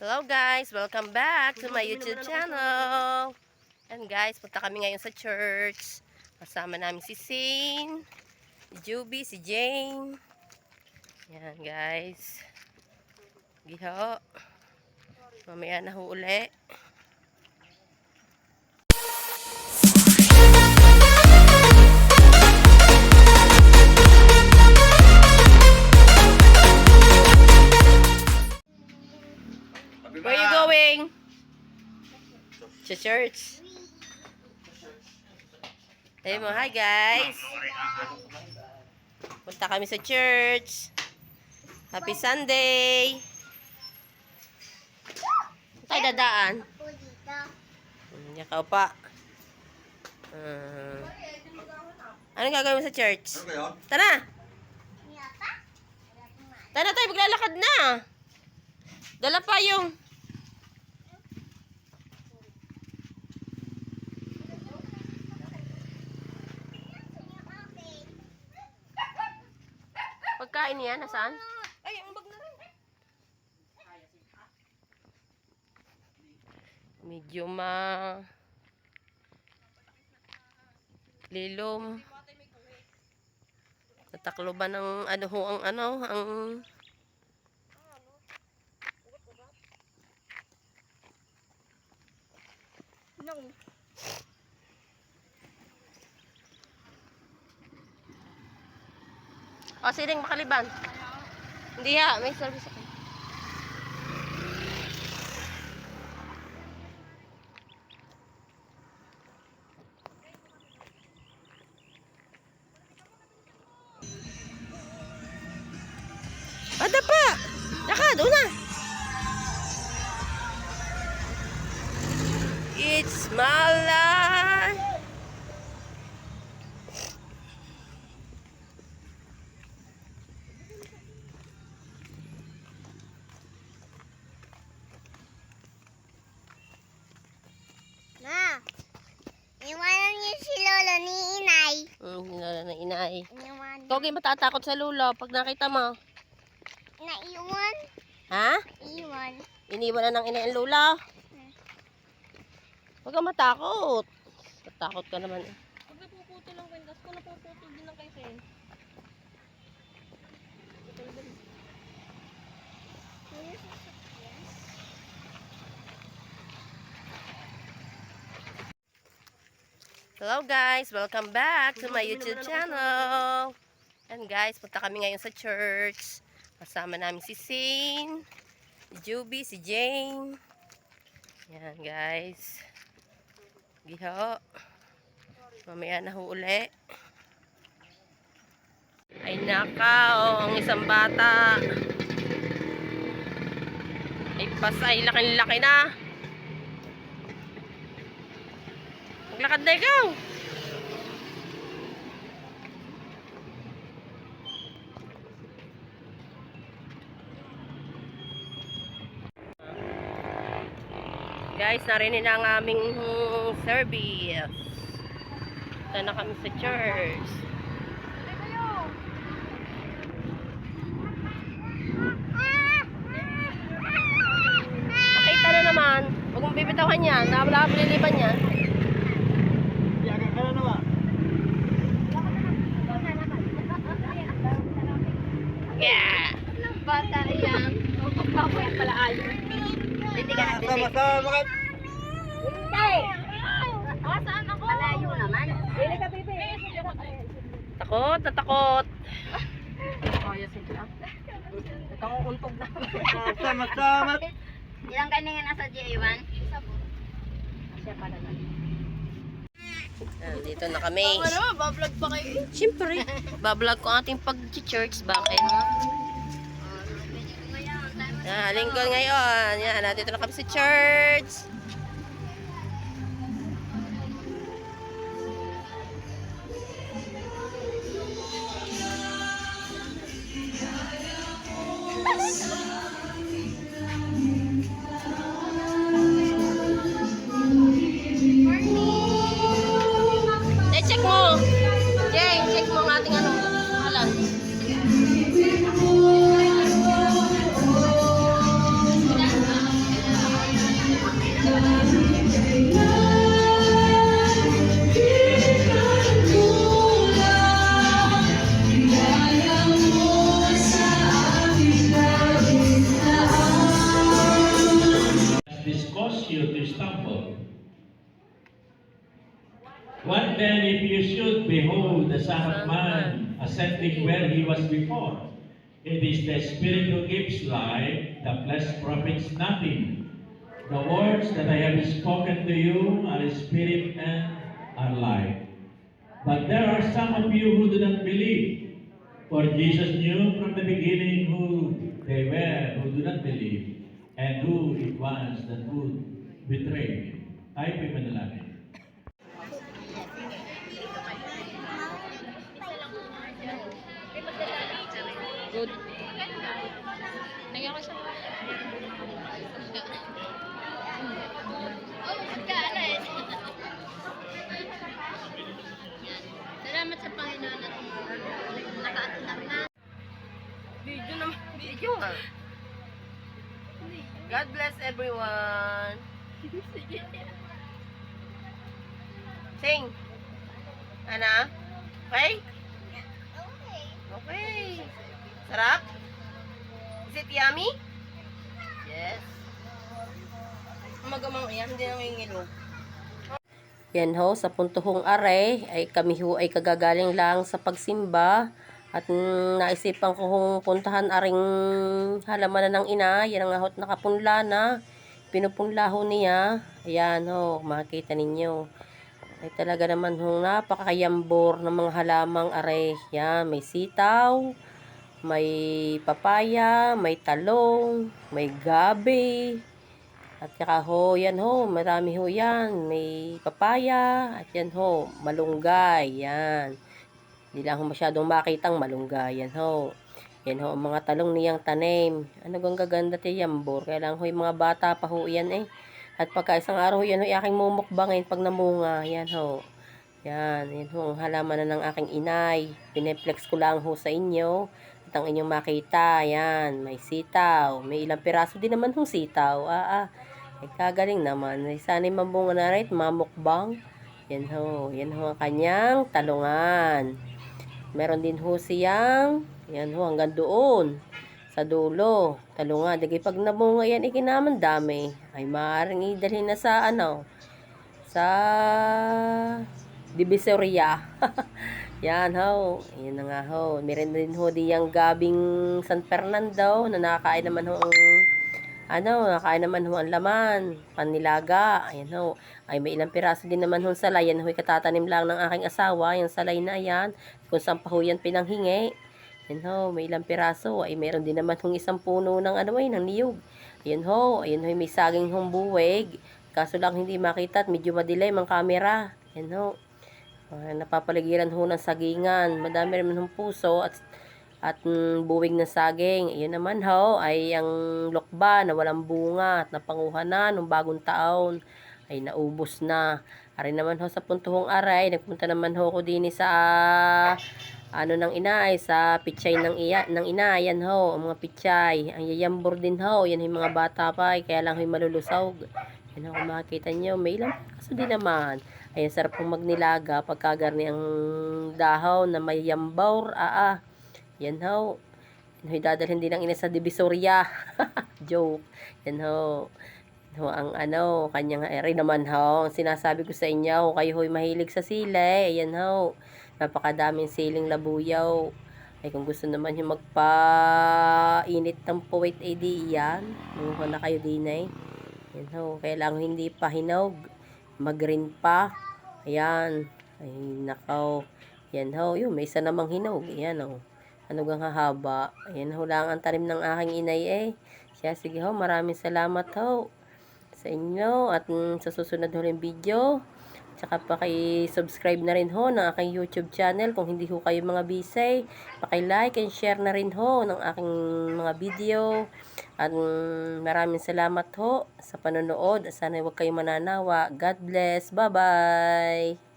Hello guys! Welcome back to my YouTube channel! And guys, punta kami ngayon sa church. Kasama namin si Sane, si Juby, si Jane. Yan guys. Giho. Mamaya na ho uli. Church. Say mo, hi guys. Punta kami sa church. Happy Sunday. Saan tayo dadaan? Hmm, Yakaw pa. Uh, anong gagawin mo sa church? Ano? Tara! Tara tayo, maglalakad na. Dala pa yung... Pagkain niya, nasaan? Ay, ang bag na rin. Medyo ma... Lilom. Nataklo ba ng ano ho ang ano, ang... O, siling makaliban. Hindi ha, may service ako. Kayo matatakot sa lulo pag nakita mo. Naiwan? Ha? Iwan. Iniwan na ng inay ang lula. Huwag kang matakot. Matakot ka naman. eh. Pag napuputol ang kwintas ko, napuputol din ang kay Sen. Hello guys! Welcome back to my YouTube channel! And guys, punta kami ngayon sa church. Kasama namin si Sane, si Juby, si Jane. Yan guys. Giho. Mamaya na ho uli. Ay nakaw, ang isang bata. Ay pasay, laki-laki na. Maglakad na ikaw. Guys, narinig na ang aming service. Ito na kami sa church. Nakita na naman. Huwag mong bibitawan yan. Nawala ka piniliban niya. Yaga ka na naman. Yeah! Bata yan. Papapoy pala ayo. Hindi ka natin. Sama sa mga... Hindi. Asaan ako? Malayo naman. Hindi ka pipi. Takot, natakot. Sama sama. Ilang kayo nga nasa J1? Isa po. Siya pala na. Nandito na kami. naman, bablog pa kayo. Siyempre, bablog ko ating pag-church. Bakit? Ah, lingkod ngayon. Yan, nandito na kami sa church. You to stumble. What then if you should behold the Son of Man ascending where he was before? It is the Spirit who gives life, the flesh profits nothing. The words that I have spoken to you are spirit and are life. But there are some of you who do not believe. For Jesus knew from the beginning who they were who do not believe and who it was that would betray him. Tayo po'y manalangin. Good. Nagyan ko siya. Oh, magkaalis. Salamat sa Panginoon at nakaatunang na. Video naman. Video nga. God bless everyone. Sing. Ana? Okay? Okay. Sarap? Is it yummy? Yes. Magamang yan, hindi nang ingilo. Yan ho, sa puntohong are, ay kami ho ay kagagaling lang sa pagsimba. At mm, naisipan ko kung puntahan aring halaman na ng ina. Yan ang ahot nakapunla na. Pinupunla ho niya. Ayan ho, makikita ninyo. Ay talaga naman ho, napakayambor ng mga halamang are. Yan, may sitaw, may papaya, may talong, may gabi. At saka ho, yan ho, marami ho yan. May papaya, at yan ho, malunggay, yan. Hindi lang ho masyadong makitang malunggay, yan ho. Yan ho, mga talong niyang tanim. Ano bang gaganda ti yambor? Kaya lang ho, yung mga bata pa ho yan eh. At pagka isang araw ho, yan ho, aking mumukbangin pag namunga, yan ho. Yan, yan ho, ang halaman na ng aking inay. Pineplex ko lang ho sa inyo. At ang inyong makita, yan, may sitaw. May ilang piraso din naman hong sitaw. Ah, ah. Ay, kagaling naman. Ay, sana'y mabunga na rin, mamukbang. Yan ho, yan ho ang kanyang talungan. Meron din ho siyang, yan ho, hanggang doon. Sa dulo, talungan. Dagi pag namunga yan, ikinaman dami. Ay, maaaring idalhin na sa ano, sa Divisoria. yan ho, yan na nga ho. Meron din ho diyang gabing San Fernando na nakakain naman ho ang ano, nakain naman ho ang laman, panilaga, ayan ho. Ay, may ilang piraso din naman ho salay, yan ho'y katatanim lang ng aking asawa, yung salay na yan, kung saan pa ho yan pinanghingi. Yan ho, may ilang piraso, ay meron din naman hong isang puno ng ano ay, ng niyog. Ayan ho, ayan ho, may saging hong buwig, kaso lang hindi makita at medyo madilim ang camera. Yan ho. Ah, napapaligiran ho ng sagingan, madami naman hong puso at at mm, buwig ng saging. Iyon naman ho ay ang lokba na walang bunga at napanguha na nung bagong taon ay naubos na. Ari naman ho sa puntuhong aray, nagpunta naman ho ko din sa ano ng ina ay sa pichay ng iya ng ina yan ho ang mga pichay ang yayambor din ho yan yung mga bata pa ay kaya lang ho malulusaw yan ho makikita nyo may ilang kaso din naman ay ang sarap pong magnilaga pagkagarni ang dahon na may yambaw ah ah yan ho. Yan ho, dadalhin din ng ina sa Divisoria. Joke. Yan ho. Ho, ang ano, kanyang eri naman ho. Ang sinasabi ko sa inyo, kayo ho'y mahilig sa sile. Yan ho. Napakadaming siling labuyaw. Ay kung gusto naman yung magpa-init ng puwit, eh di yan. Manguha na kayo din eh. Yan ho. Kailangan hindi pa hinog. Mag-green pa. Ayan. Ay, nakaw. Yan ho. Yun, may isa namang hinog. Ayan ho ano gang hahaba. Ayan ho lang ang tanim ng aking inay eh. Siya, sige ho, maraming salamat ho sa inyo at mm, sa susunod huling video. Tsaka paki-subscribe na rin ho ng aking YouTube channel kung hindi ho kayo mga busy. Paki-like and share na rin ho ng aking mga video. At maraming salamat ho sa panonood. Sana huwag kayo mananawa. God bless. Bye-bye.